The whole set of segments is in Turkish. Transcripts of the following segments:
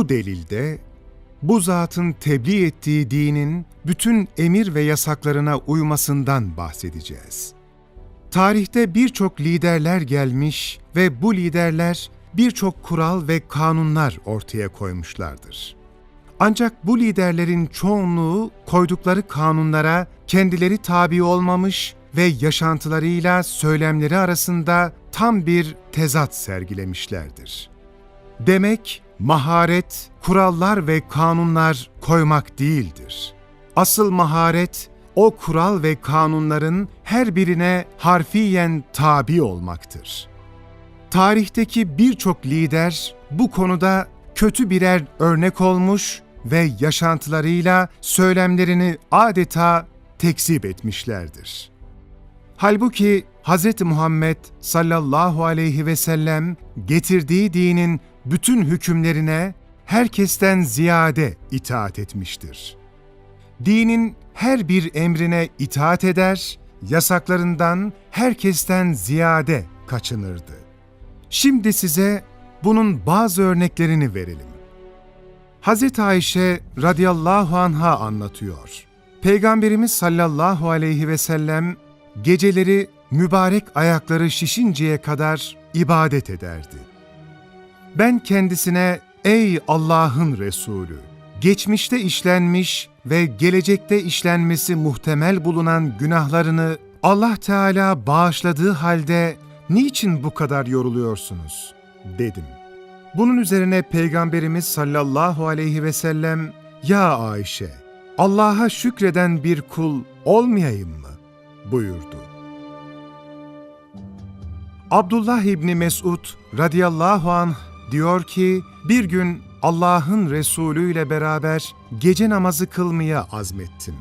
Bu delilde bu zatın tebliğ ettiği dinin bütün emir ve yasaklarına uymasından bahsedeceğiz. Tarihte birçok liderler gelmiş ve bu liderler birçok kural ve kanunlar ortaya koymuşlardır. Ancak bu liderlerin çoğunluğu koydukları kanunlara kendileri tabi olmamış ve yaşantılarıyla söylemleri arasında tam bir tezat sergilemişlerdir. Demek maharet, kurallar ve kanunlar koymak değildir. Asıl maharet, o kural ve kanunların her birine harfiyen tabi olmaktır. Tarihteki birçok lider bu konuda kötü birer örnek olmuş ve yaşantılarıyla söylemlerini adeta tekzip etmişlerdir. Halbuki Hz. Muhammed sallallahu aleyhi ve sellem getirdiği dinin bütün hükümlerine herkesten ziyade itaat etmiştir. Dinin her bir emrine itaat eder, yasaklarından herkesten ziyade kaçınırdı. Şimdi size bunun bazı örneklerini verelim. Hz. Ayşe radıyallahu anha anlatıyor. Peygamberimiz sallallahu aleyhi ve sellem geceleri mübarek ayakları şişinceye kadar ibadet ederdi. Ben kendisine ey Allah'ın Resulü, geçmişte işlenmiş ve gelecekte işlenmesi muhtemel bulunan günahlarını Allah Teala bağışladığı halde niçin bu kadar yoruluyorsunuz? dedim. Bunun üzerine Peygamberimiz sallallahu aleyhi ve sellem, Ya Ayşe, Allah'a şükreden bir kul olmayayım mı? buyurdu. Abdullah İbni Mesud radıyallahu anh diyor ki, bir gün Allah'ın Resulü ile beraber gece namazı kılmaya azmettim.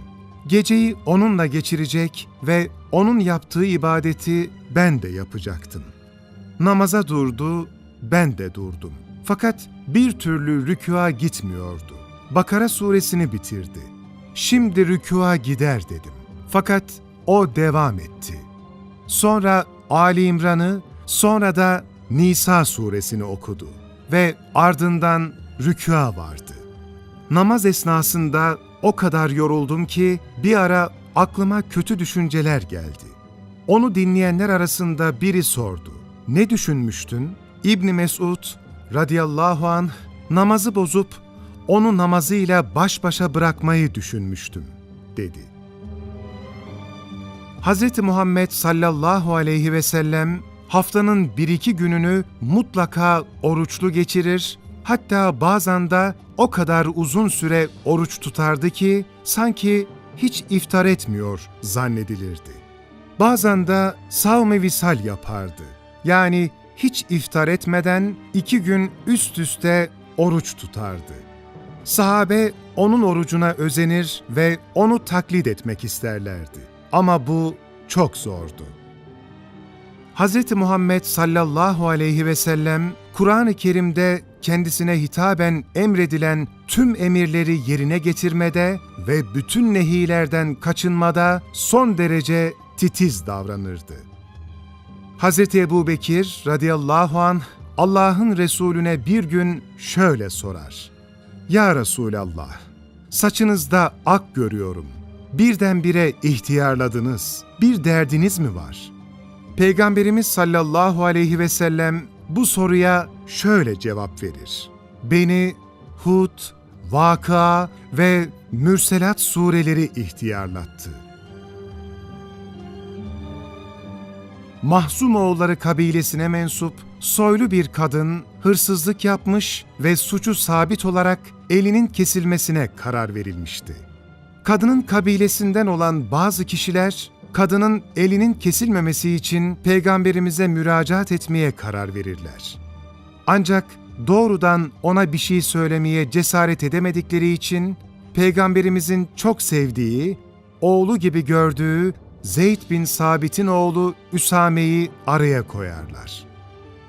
Geceyi onunla geçirecek ve onun yaptığı ibadeti ben de yapacaktım. Namaza durdu, ben de durdum. Fakat bir türlü rükûa gitmiyordu. Bakara suresini bitirdi. Şimdi rükûa gider dedim. Fakat o devam etti. Sonra Ali İmran'ı, sonra da Nisa suresini okudu ve ardından rükûa vardı. Namaz esnasında o kadar yoruldum ki bir ara aklıma kötü düşünceler geldi. Onu dinleyenler arasında biri sordu. Ne düşünmüştün? İbni Mesud radıyallahu anh namazı bozup onu namazıyla baş başa bırakmayı düşünmüştüm dedi. Hz. Muhammed sallallahu aleyhi ve sellem haftanın bir iki gününü mutlaka oruçlu geçirir, hatta bazen de o kadar uzun süre oruç tutardı ki sanki hiç iftar etmiyor zannedilirdi. Bazen de savme visal yapardı. Yani hiç iftar etmeden iki gün üst üste oruç tutardı. Sahabe onun orucuna özenir ve onu taklit etmek isterlerdi. Ama bu çok zordu. Hz. Muhammed sallallahu aleyhi ve sellem Kur'an-ı Kerim'de kendisine hitaben emredilen tüm emirleri yerine getirmede ve bütün nehilerden kaçınmada son derece titiz davranırdı. Hz. Ebu Bekir radıyallahu anh Allah'ın Resulüne bir gün şöyle sorar. Ya Resulallah, saçınızda ak görüyorum. Birdenbire ihtiyarladınız. Bir derdiniz mi var? Peygamberimiz sallallahu aleyhi ve sellem bu soruya şöyle cevap verir. Beni Hud, Vaka ve Mürselat sureleri ihtiyarlattı. Mahzumoğulları kabilesine mensup soylu bir kadın hırsızlık yapmış ve suçu sabit olarak elinin kesilmesine karar verilmişti. Kadının kabilesinden olan bazı kişiler kadının elinin kesilmemesi için peygamberimize müracaat etmeye karar verirler. Ancak doğrudan ona bir şey söylemeye cesaret edemedikleri için peygamberimizin çok sevdiği, oğlu gibi gördüğü Zeyd bin Sabit'in oğlu Üsame'yi araya koyarlar.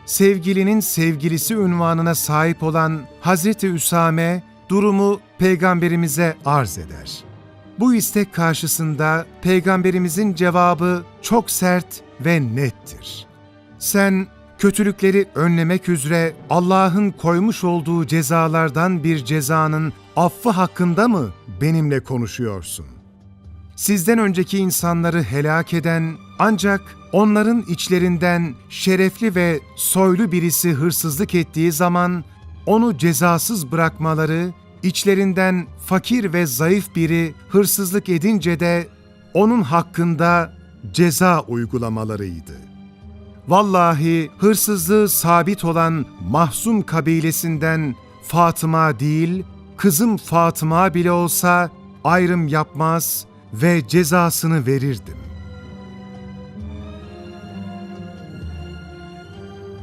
Sevgilinin sevgilisi ünvanına sahip olan Hazreti Üsame durumu peygamberimize arz eder. Bu istek karşısında peygamberimizin cevabı çok sert ve nettir. Sen kötülükleri önlemek üzere Allah'ın koymuş olduğu cezalardan bir cezanın affı hakkında mı benimle konuşuyorsun? Sizden önceki insanları helak eden ancak onların içlerinden şerefli ve soylu birisi hırsızlık ettiği zaman onu cezasız bırakmaları, içlerinden fakir ve zayıf biri hırsızlık edince de onun hakkında ceza uygulamalarıydı. Vallahi hırsızlığı sabit olan Mahzum kabilesinden Fatıma değil, kızım Fatıma bile olsa ayrım yapmaz ve cezasını verirdim.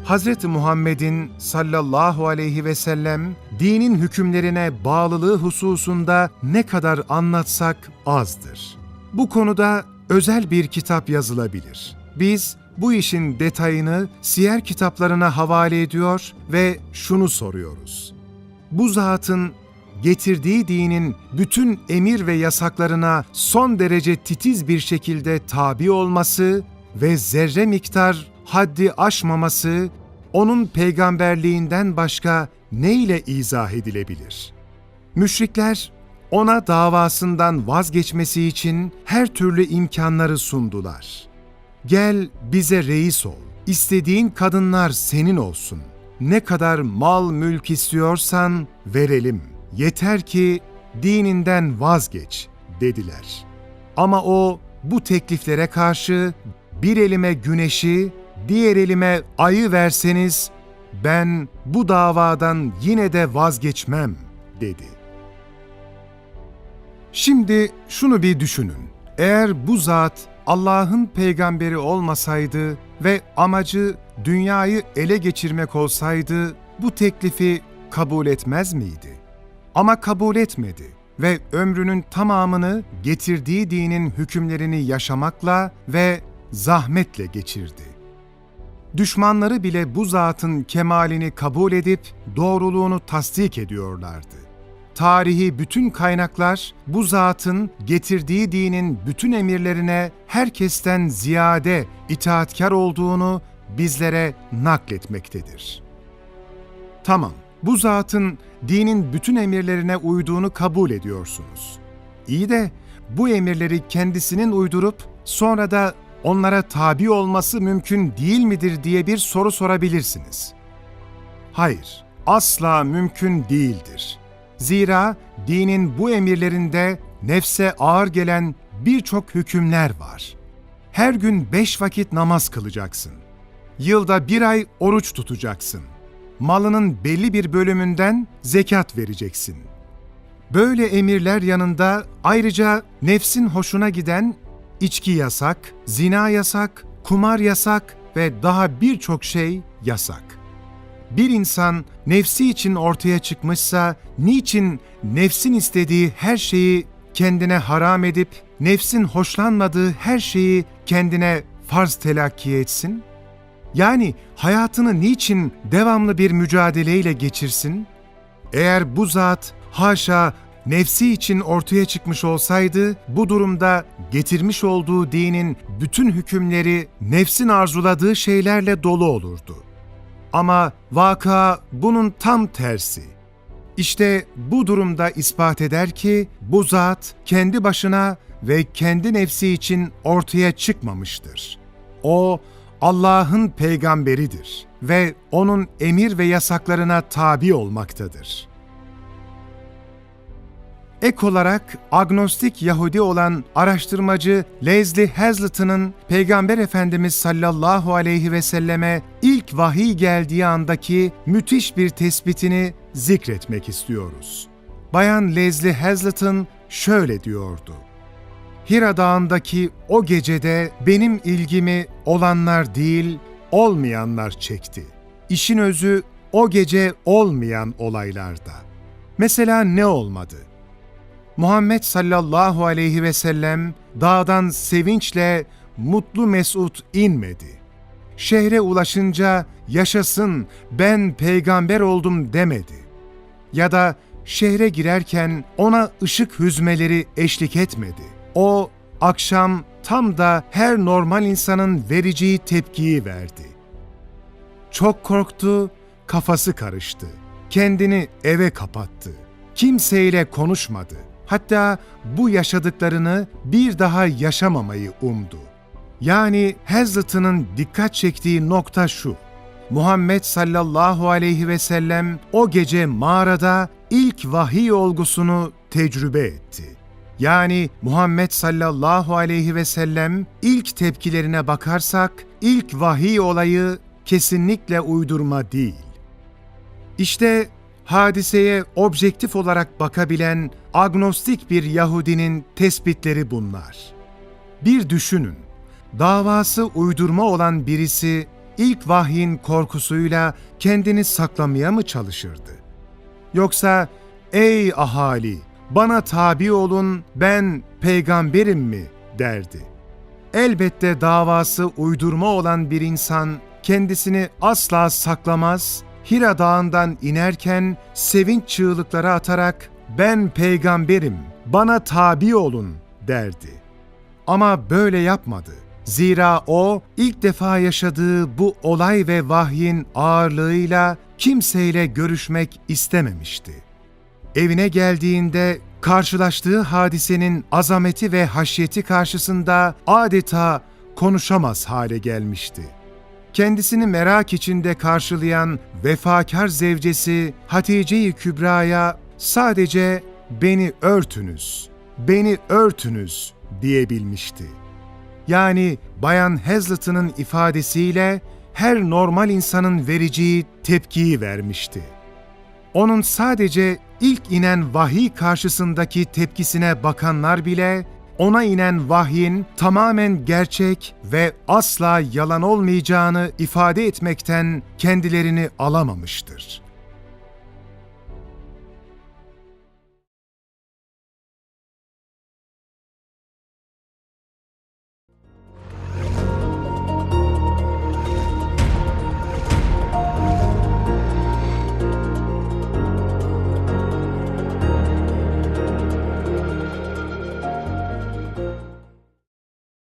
Hz. Muhammed'in sallallahu aleyhi ve sellem dinin hükümlerine bağlılığı hususunda ne kadar anlatsak azdır. Bu konuda özel bir kitap yazılabilir. Biz bu işin detayını siyer kitaplarına havale ediyor ve şunu soruyoruz. Bu zatın getirdiği dinin bütün emir ve yasaklarına son derece titiz bir şekilde tabi olması ve zerre miktar haddi aşmaması onun peygamberliğinden başka ne ile izah edilebilir? Müşrikler ona davasından vazgeçmesi için her türlü imkanları sundular. Gel bize reis ol, istediğin kadınlar senin olsun. Ne kadar mal mülk istiyorsan verelim. Yeter ki dininden vazgeç dediler. Ama o bu tekliflere karşı bir elime güneşi, diğer elime ayı verseniz ben bu davadan yine de vazgeçmem dedi. Şimdi şunu bir düşünün. Eğer bu zat Allah'ın peygamberi olmasaydı ve amacı dünyayı ele geçirmek olsaydı bu teklifi kabul etmez miydi? Ama kabul etmedi ve ömrünün tamamını getirdiği dinin hükümlerini yaşamakla ve zahmetle geçirdi. Düşmanları bile bu zatın kemalini kabul edip doğruluğunu tasdik ediyorlardı. Tarihi bütün kaynaklar bu zatın getirdiği dinin bütün emirlerine herkesten ziyade itaatkar olduğunu bizlere nakletmektedir. Tamam, bu zatın dinin bütün emirlerine uyduğunu kabul ediyorsunuz. İyi de bu emirleri kendisinin uydurup sonra da onlara tabi olması mümkün değil midir diye bir soru sorabilirsiniz. Hayır, asla mümkün değildir. Zira dinin bu emirlerinde nefse ağır gelen birçok hükümler var. Her gün beş vakit namaz kılacaksın. Yılda bir ay oruç tutacaksın. Malının belli bir bölümünden zekat vereceksin. Böyle emirler yanında ayrıca nefsin hoşuna giden içki yasak, zina yasak, kumar yasak ve daha birçok şey yasak. Bir insan nefsi için ortaya çıkmışsa niçin nefsin istediği her şeyi kendine haram edip nefsin hoşlanmadığı her şeyi kendine farz telakki etsin? Yani hayatını niçin devamlı bir mücadeleyle geçirsin? Eğer bu zat haşa nefsi için ortaya çıkmış olsaydı bu durumda getirmiş olduğu dinin bütün hükümleri nefsin arzuladığı şeylerle dolu olurdu. Ama vaka bunun tam tersi. İşte bu durumda ispat eder ki bu zat kendi başına ve kendi nefsi için ortaya çıkmamıştır. O Allah'ın peygamberidir ve onun emir ve yasaklarına tabi olmaktadır.'' Ek olarak agnostik Yahudi olan araştırmacı Leslie Hazleton'ın Peygamber Efendimiz sallallahu aleyhi ve selleme ilk vahiy geldiği andaki müthiş bir tespitini zikretmek istiyoruz. Bayan Leslie Hazleton şöyle diyordu. Hira Dağı'ndaki o gecede benim ilgimi olanlar değil, olmayanlar çekti. İşin özü o gece olmayan olaylarda. Mesela ne olmadı? Muhammed sallallahu aleyhi ve sellem dağdan sevinçle mutlu mesut inmedi. Şehre ulaşınca yaşasın ben peygamber oldum demedi. Ya da şehre girerken ona ışık hüzmeleri eşlik etmedi. O akşam tam da her normal insanın vereceği tepkiyi verdi. çok korktu, kafası karıştı. Kendini eve kapattı. Kimseyle konuşmadı. Hatta bu yaşadıklarını bir daha yaşamamayı umdu. Yani Hazret'inin dikkat çektiği nokta şu. Muhammed sallallahu aleyhi ve sellem o gece mağarada ilk vahiy olgusunu tecrübe etti. Yani Muhammed sallallahu aleyhi ve sellem ilk tepkilerine bakarsak ilk vahiy olayı kesinlikle uydurma değil. İşte hadiseye objektif olarak bakabilen agnostik bir Yahudinin tespitleri bunlar. Bir düşünün, davası uydurma olan birisi ilk vahyin korkusuyla kendini saklamaya mı çalışırdı? Yoksa ey ahali bana tabi olun ben peygamberim mi derdi. Elbette davası uydurma olan bir insan kendisini asla saklamaz, Hira Dağı'ndan inerken sevinç çığlıkları atarak ben peygamberim, bana tabi olun derdi. Ama böyle yapmadı. Zira o ilk defa yaşadığı bu olay ve vahyin ağırlığıyla kimseyle görüşmek istememişti. Evine geldiğinde karşılaştığı hadisenin azameti ve haşyeti karşısında adeta konuşamaz hale gelmişti. Kendisini merak içinde karşılayan vefakar zevcesi Hatice-i Kübra'ya sadece beni örtünüz, beni örtünüz diyebilmişti. Yani Bayan Hazlitt'ın ifadesiyle her normal insanın vereceği tepkiyi vermişti. Onun sadece ilk inen vahiy karşısındaki tepkisine bakanlar bile ona inen vahyin tamamen gerçek ve asla yalan olmayacağını ifade etmekten kendilerini alamamıştır.